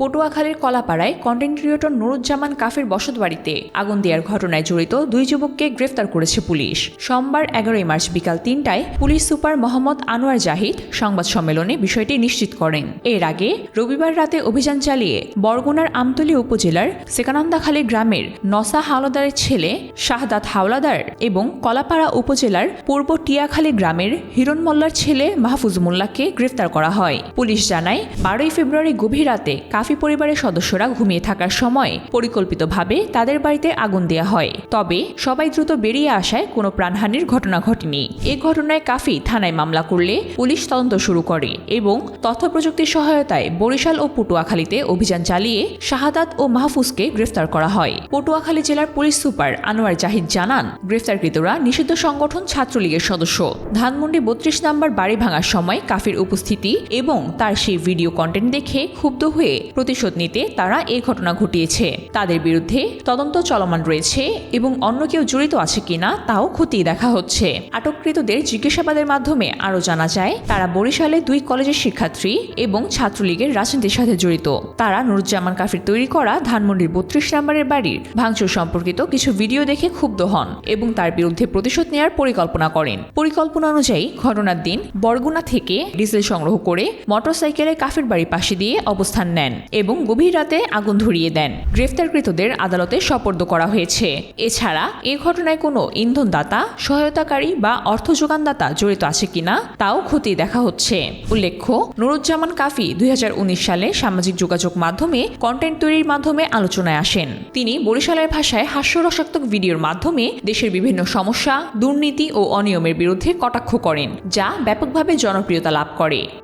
পটুয়াখালীর কলাপাড়ায় content creator Nuruzzaman কাফির বসতবাড়িতে আগুন দেওয়ার ঘটনায় জড়িত দুই যুবককে গ্রেফতার করেছে পুলিশ। সোমবার এগারোই মার্চ বিকাল তিনটায় পুলিশ সুপার মোহাম্মদ আনোয়ার জাহিদ সংবাদ সম্মেলনে বিষয়টি নিশ্চিত করেন। এর আগে রবিবার রাতে অভিযান চালিয়ে বরগুনার আমতলী উপজেলার সেকানন্দাখালী গ্রামের নসা হাওলাদারের ছেলে শাহদাত হাওলাদার এবং কলাপাড়া উপজেলার পূর্ব টিয়াখালী গ্রামের হিরণ মোল্লার ছেলে মাহফুজ মোল্লাকে গ্রেফতার করা হয়। পুলিশ জানায়, বারোই ফেব্রুয়ারি গভীর রাতে কাফি পরিবারের সদস্যরা ঘুমিয়ে থাকার সময় পরিকল্পিতভাবে তাদের বাড়িতে আগুন দেওয়া হয়। তবে সবাই দ্রুত বেরিয়ে আসায় কোনো প্রাণহানির ঘটনা ঘটেনি। এ ঘটনায় কাফি থানায় মামলা করলে পুলিশ তদন্ত শুরু করে এবং তথ্য প্রযুক্তির সহায়তায় বরিশাল ও পটুয়াখালীতে অভিযান চালিয়ে শাহাদাত ও মাহফুজকে গ্রেফতার করা হয়। পটুয়াখালী জেলার পুলিশ সুপার আনোয়ার জাহিদ জানান, গ্রেফতারকৃতরা নিষিদ্ধ সংগঠন ছাত্রলীগের সদস্য। ধানমন্ডি বত্রিশ নম্বর বাড়ি ভাঙার সময় কাফির উপস্থিতি এবং তার সেই ভিডিও কন্টেন্ট দেখে ক্ষুব্ধ হয়ে প্রতিশোধ নিতে তারা এই ঘটনা ঘটিয়েছে। তাদের বিরুদ্ধে তদন্ত চলমান রয়েছে এবং অন্য কেউ জড়িত আছে কিনা তাও খতিয়ে দেখা হচ্ছে। আটককৃতদের জিজ্ঞাসাবাদের মাধ্যমে আরও জানা যায়, তারা বরিশালে দুই কলেজের শিক্ষার্থী এবং ছাত্রলীগের রাজনীতির সাথে জড়িত। তারা নুরুজ্জামান কাফির তৈরি করা ধানমন্ডির বত্রিশ নম্বরের বাড়ির ভাঙচুর সম্পর্কিত কিছু ভিডিও দেখে ক্ষুব্ধ হন এবং তার বিরুদ্ধে প্রতিশোধ নেওয়ার পরিকল্পনা করেন। পরিকল্পনা অনুযায়ী ঘটনার দিন বরগুনা থেকে ডিজেল সংগ্রহ করে মোটরসাইকেলে কাফির বাড়ির পাশে দিয়ে অবস্থান নেন। এবং গভীর রাতে আগুন ধরিয়ে দেন। গ্রেফতারকৃতদের আদালতে সোপর্দ করা হয়েছে। এছাড়া, এ ঘটনায় কোনো ইন্ধনদাতা, সহায়তাকারী বা অর্থ যোগানদাতা জড়িত আছে কিনা তাও খতিয়ে দেখা হচ্ছে। উল্লেখ্য, নুরুজ্জামান কাফি দুই হাজার উনিশ সালে সামাজিক যোগাযোগ মাধ্যমে কন্টেন্ট তৈরির মাধ্যমে আলোচনায় আসেন। তিনি বরিশালের ভাষায় হাস্যরসাত্মক ভিডিওর মাধ্যমে দেশের বিভিন্ন সমস্যা, দুর্নীতি ও অনিয়মের বিরুদ্ধে কটাক্ষ করেন, যা ব্যাপকভাবে জনপ্রিয়তা লাভ করে।